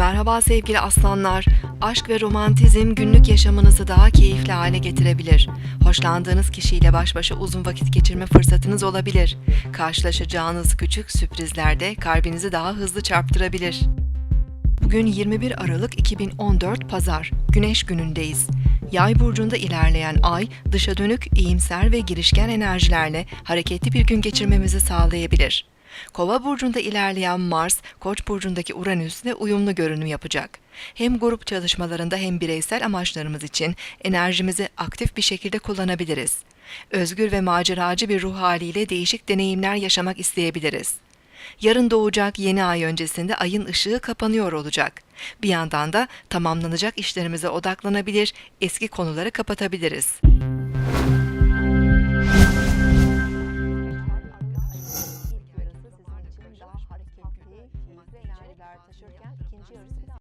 Merhaba sevgili aslanlar. Aşk ve romantizm günlük yaşamınızı daha keyifli hale getirebilir. Hoşlandığınız kişiyle baş başa uzun vakit geçirme fırsatınız olabilir. Karşılaşacağınız küçük sürprizler de kalbinizi daha hızlı çarptırabilir. Bugün 21 Aralık 2014 Pazar. Güneş günündeyiz. Yay burcunda ilerleyen ay dışa dönük, iyimser ve girişken enerjilerle hareketli bir gün geçirmemizi sağlayabilir. Kova burcunda ilerleyen Mars, Koç burcundaki Uranüs'le uyumlu görünüm yapacak. Hem grup çalışmalarında hem bireysel amaçlarımız için enerjimizi aktif bir şekilde kullanabiliriz. Özgür ve maceracı bir ruh haliyle değişik deneyimler yaşamak isteyebiliriz. Yarın doğacak yeni ay öncesinde ayın ışığı kapanıyor olacak. Bir yandan da tamamlanacak işlerimize odaklanabilir, eski konuları kapatabiliriz. miktarlar taşırken ikinci yarısında